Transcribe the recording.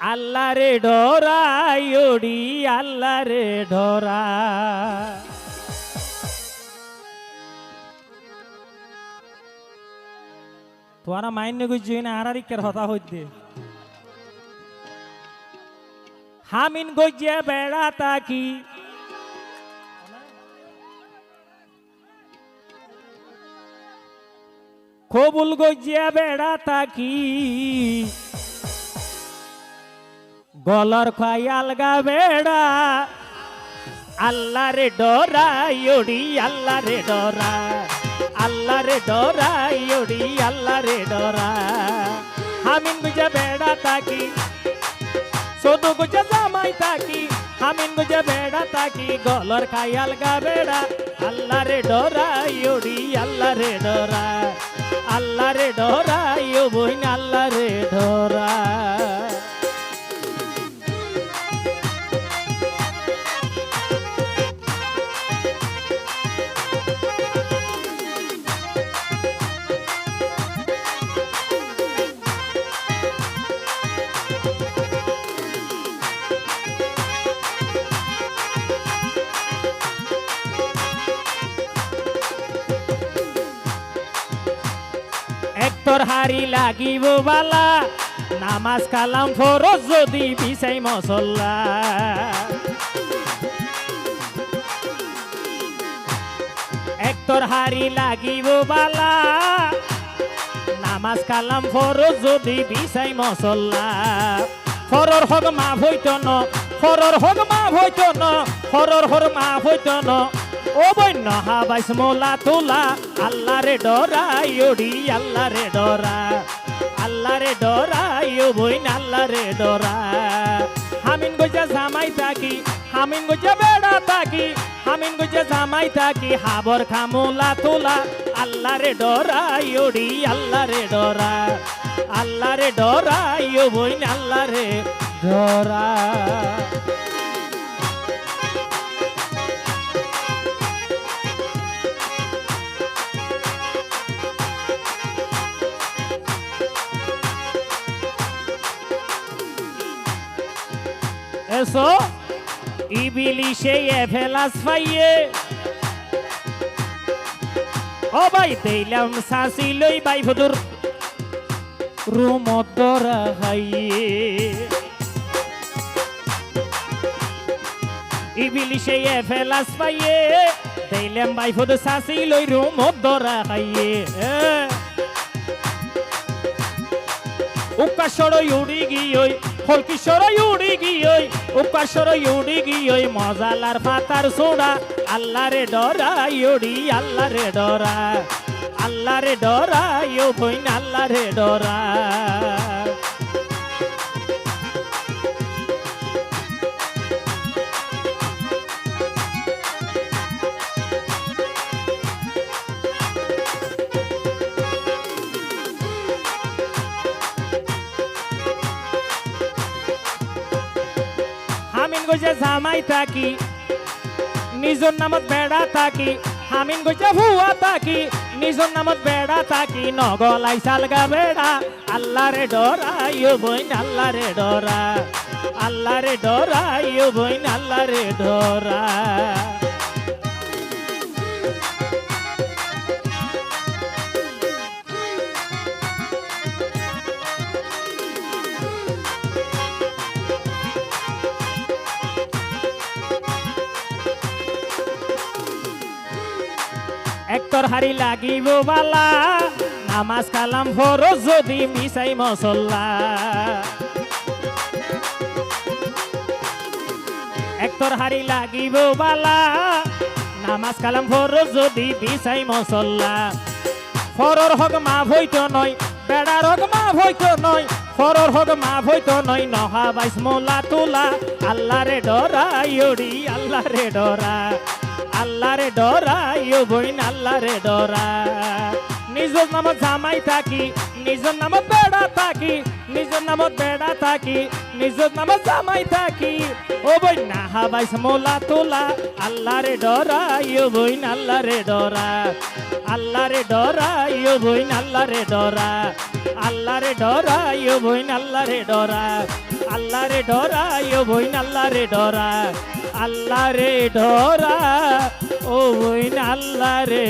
আল্লাহ রে ডরাই, ওডি আল্লাহ রে ডরা তোরা মাইন্য গুজুই না আরারিকের হতা হইতে। হামিন গজিয়া বেড়া তাকি। কবুল গজিয়া বেড়া তাকি। গলর খাই আলগা বেড়া। আল্লাহ রে ডরা ইয়ড়ি আল্লাহ রে ডরা। আল্লাহ রে ডরা ইয়ড়ি আল্লাহ রে ডরা। হামিন গুজা বেড়া তাকি শুধু গুজা জামাই তাকি হামিন গুজা বেড়া তাকি গলর খাই আলগা বেড়া। আল্লাহ রে ডরা ইয়ড়ি আল্লাহ রে ডরা। আল্লাহ রে ডরা বইন আল্লাহ রে ডরা। একতর হারি লাগিব বালা। নামাজ কালাম ফরজ যদি বিছাই মসল্লা একতর হারি লাগিব বালা। নামাজ কালাম ফরজ যদি বিছাই মসল্লা ফরর হক মা হইত ন ফরর হক মা হইত ন ফরর হর মা হইত ও বন্য হাবাইস মোলা তোলা আল্লাহ রে ডরা ইয়ডি আল্লাহ রে ডরা। আল্লাহ রে ডরা ইয়ো বইন আল্লাহ রে ডরা। হামিন গজা জামাই থাকি হামিন গজা বেড়া থাকি হামিন গজা জামাই থাকি হাবর খামোলা তোলা আল্লাহ রে ডরা ইয়ডি আল্লাহ রে ডরা। আল্লাহ রে ডরা ইয়ো বইন আল্লাহ রে ডরা। এসো। ইবিলিশে এভেলাস পাইয়ে ও ভাই, দেইলাম সাসি লই বাই ভদুর রুমত হাইয়ে। ইবিলিশে এভেলাস পাইয়ে দেইলাম বাই ভদুর সাসি লই রুমত হাইয়ে। উকাশর উড়ি গিয়ই। হলকিশর উড়ি গিয়ই উকাশর উড়ি গিয়ই, মজালার পাতার সোড়া। আল্লাহ রে ডরা ইউড়ি আল্লাহ রে ডরা আল্লাহ রে ডরা ইউ বইন আল্লাহ রে ডরা হামিন জামাই থাকি, নিজর নামত বেড়া থাকি হামিন গজে ভুয়া থাকি, নিজর নামত বেড়া থাকি নগলাই সালগা বেড়া আল্লাহ রে ডরা ইউ বইন আল্লাহ রে ডরা আল্লাহ রে ডরা ইউ বইন আল্লাহ রে ডরা। একতর হারি লাগিব বালা, নামাজ কালাম ফরজ যদি মিসাই মসল্লা একতর হারি লাগিব বালা, নামাজ কালাম ফরজ যদি বিসাই মসল্লা ফরর হক মা হইত নয়, বেড়ার হক মা হইত নয়, ফরর হক মা হইত নয় নহা বাইস মোলা তোলা আল্লাহ রে ডরা ইয়ড়ি আল্লাহ রে ডরা। আল্লাহ রে ডরা ইয়ো বইন আল্লাহ রে ডরা নিজের নামত জামাই থাকি নিজের নামত বেড়া থাকি নিজের নামত বেড়া থাকি নিজের নামত জামাই থাকি। ও বই না হাবাইস মোলা তোলা আল্লাহ রে ডরা ইয়ো বইন আল্লাহ রে ডরা আল্লাহ রে ডরা ইয়ো বইন আল্লাহ রে ডরা আল্লাহ রে ডরা ইয়ো বইন আল্লাহ রে ডরা আল্লাহ রে ডরাই, ও বইন আল্লাহ রে ডরা আল্লাহ রে ডরা ও বইন আল্লাহ রে